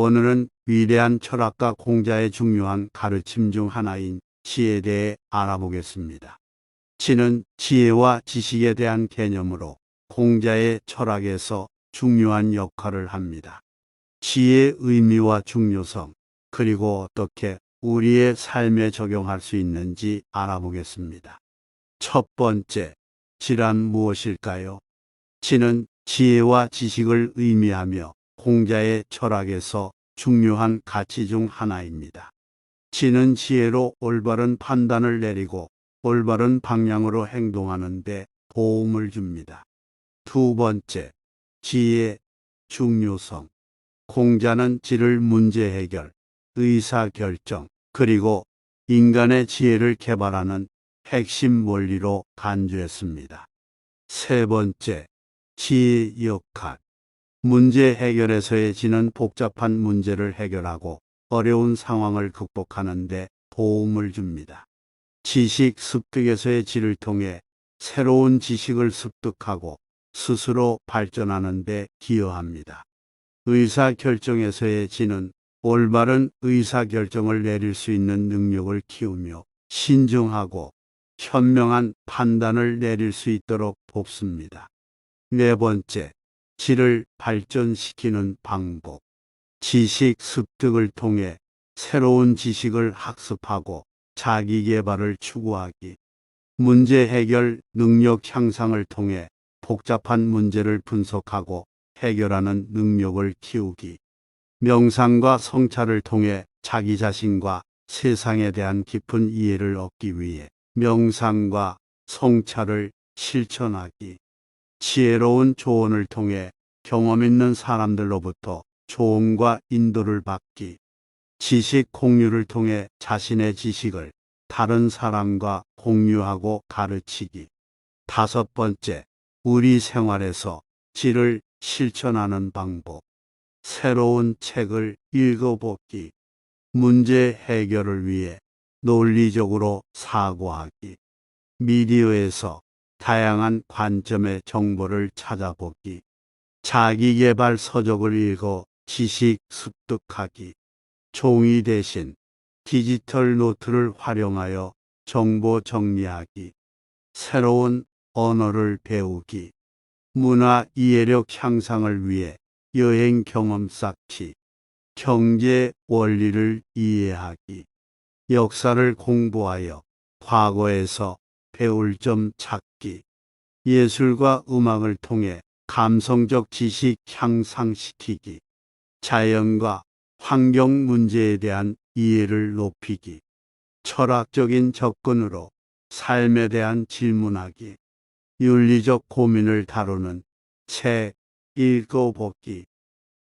오늘은 위대한 철학가 공자의 중요한 가르침 중 하나인 지에 대해 알아보겠습니다. 지는 지혜와 지식에 대한 개념으로 공자의 철학에서 중요한 역할을 합니다. 지혜의 의미와 중요성, 그리고 어떻게 우리의 삶에 적용할 수 있는지 알아보겠습니다. 첫 번째, 지란 무엇일까요? 지는 지혜와 지식을 의미하며 공자의 철학에서 중요한 가치 중 하나입니다. 지는 지혜로 올바른 판단을 내리고 올바른 방향으로 행동하는데 도움을 줍니다. 두 번째, 지혜의 중요성. 공자는 지를 문제 해결, 의사 결정, 그리고 인간의 지혜를 개발하는 핵심 원리로 간주했습니다. 세 번째, 지혜의 역할. 문제 해결에서의 지는 복잡한 문제를 해결하고 어려운 상황을 극복하는 데 도움을 줍니다. 지식 습득에서의 지를 통해 새로운 지식을 습득하고 스스로 발전하는 데 기여합니다. 의사 결정에서의 지는 올바른 의사 결정을 내릴 수 있는 능력을 키우며 신중하고 현명한 판단을 내릴 수 있도록 돕습니다. 네 번째, 지를 발전시키는 방법. 지식 습득을 통해 새로운 지식을 학습하고 자기 개발을 추구하기. 문제 해결 능력 향상을 통해 복잡한 문제를 분석하고 해결하는 능력을 키우기. 명상과 성찰을 통해 자기 자신과 세상에 대한 깊은 이해를 얻기 위해 명상과 성찰을 실천하기. 지혜로운 조언을 통해 경험 있는 사람들로부터 조언과 인도를 받기. 지식 공유를 통해 자신의 지식을 다른 사람과 공유하고 가르치기. 다섯 번째, 우리 생활에서 지를 실천하는 방법. 새로운 책을 읽어보기. 문제 해결을 위해 논리적으로 사고하기. 미디어에서 다양한 관점의 정보를 찾아보기. 자기개발 서적을 읽어 지식 습득하기. 종이 대신 디지털 노트를 활용하여 정보 정리하기. 새로운 언어를 배우기. 문화 이해력 향상을 위해 여행 경험 쌓기. 경제 원리를 이해하기. 역사를 공부하여 과거에서 배울 점 찾기. 예술과 음악을 통해 감성적 지식 향상시키기. 자연과 환경 문제에 대한 이해를 높이기. 철학적인 접근으로 삶에 대한 질문하기. 윤리적 고민을 다루는 책 읽어보기.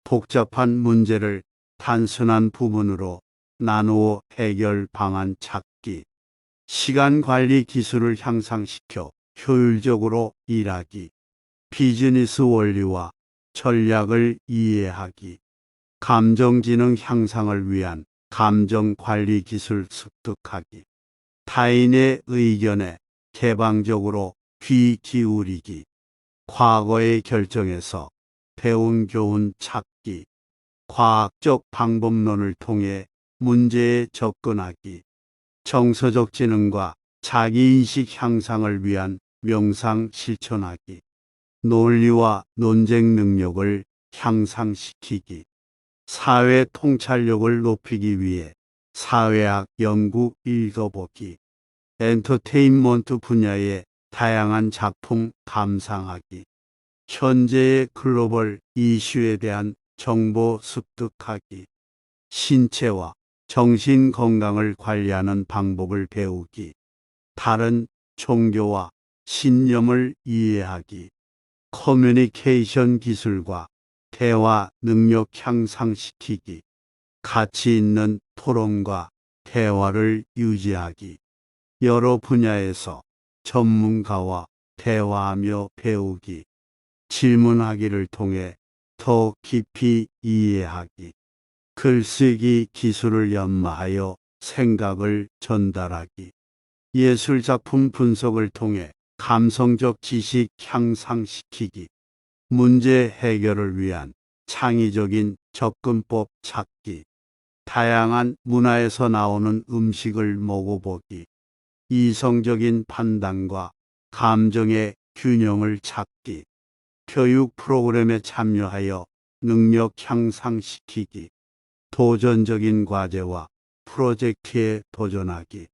복잡한 문제를 단순한 부분으로 나누어 해결 방안 찾기. 시간 관리 기술을 향상시켜 효율적으로 일하기. 비즈니스 원리와 전략을 이해하기. 감정지능 향상을 위한 감정 관리 기술 습득하기. 타인의 의견에 개방적으로 귀 기울이기. 과거의 결정에서 배운 교훈 찾기. 과학적 방법론을 통해 문제에 접근하기. 정서적 지능과 자기인식 향상을 위한 명상 실천하기. 논리와 논쟁 능력을 향상시키기. 사회 통찰력을 높이기 위해 사회학 연구 읽어보기. 엔터테인먼트 분야의 다양한 작품 감상하기. 현재의 글로벌 이슈에 대한 정보 습득하기. 신체와 정신 건강을 관리하는 방법을 배우기. 다른 종교와 신념을 이해하기. 커뮤니케이션 기술과 대화 능력 향상시키기. 가치 있는 토론과 대화를 유지하기. 여러 분야에서 전문가와 대화하며 배우기. 질문하기를 통해 더 깊이 이해하기. 글쓰기 기술을 연마하여 생각을 전달하기. 예술 작품 분석을 통해 감성적 지식 향상시키기. 문제 해결을 위한 창의적인 접근법 찾기, 다양한 문화에서 나오는 음식을 먹어보기, 이성적인 판단과 감정의 균형을 찾기, 교육 프로그램에 참여하여 능력 향상시키기, 도전적인 과제와 프로젝트에 도전하기,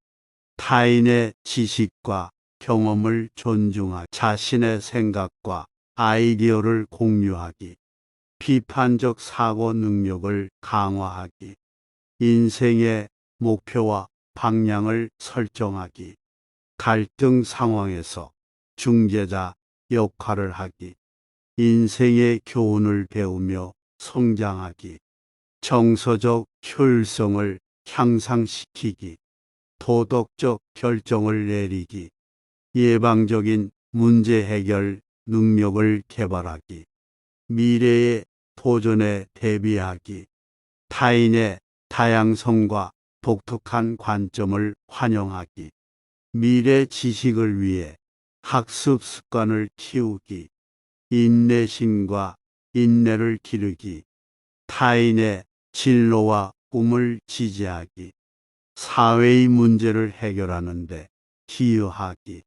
타인의 지식과 경험을 존중하기, 자신의 생각과 아이디어를 공유하기, 비판적 사고 능력을 강화하기, 인생의 목표와 방향을 설정하기, 갈등 상황에서 중재자 역할을 하기, 인생의 교훈을 배우며 성장하기, 정서적 효율성을 향상시키기, 도덕적 결정을 내리기, 예방적인 문제 해결 능력을 개발하기, 미래의 도전에 대비하기, 타인의 다양성과 독특한 관점을 환영하기, 미래 지식을 위해 학습 습관을 키우기, 인내심과 인내를 기르기, 타인의 진로와 꿈을 지지하기, 사회의 문제를 해결하는 데 기여하기,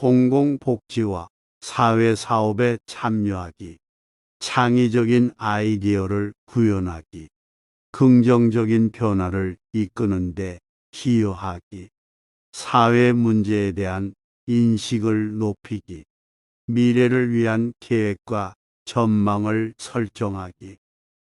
공공복지와 사회사업에 참여하기, 창의적인 아이디어를 구현하기, 긍정적인 변화를 이끄는데 기여하기, 사회 문제에 대한 인식을 높이기, 미래를 위한 계획과 전망을 설정하기,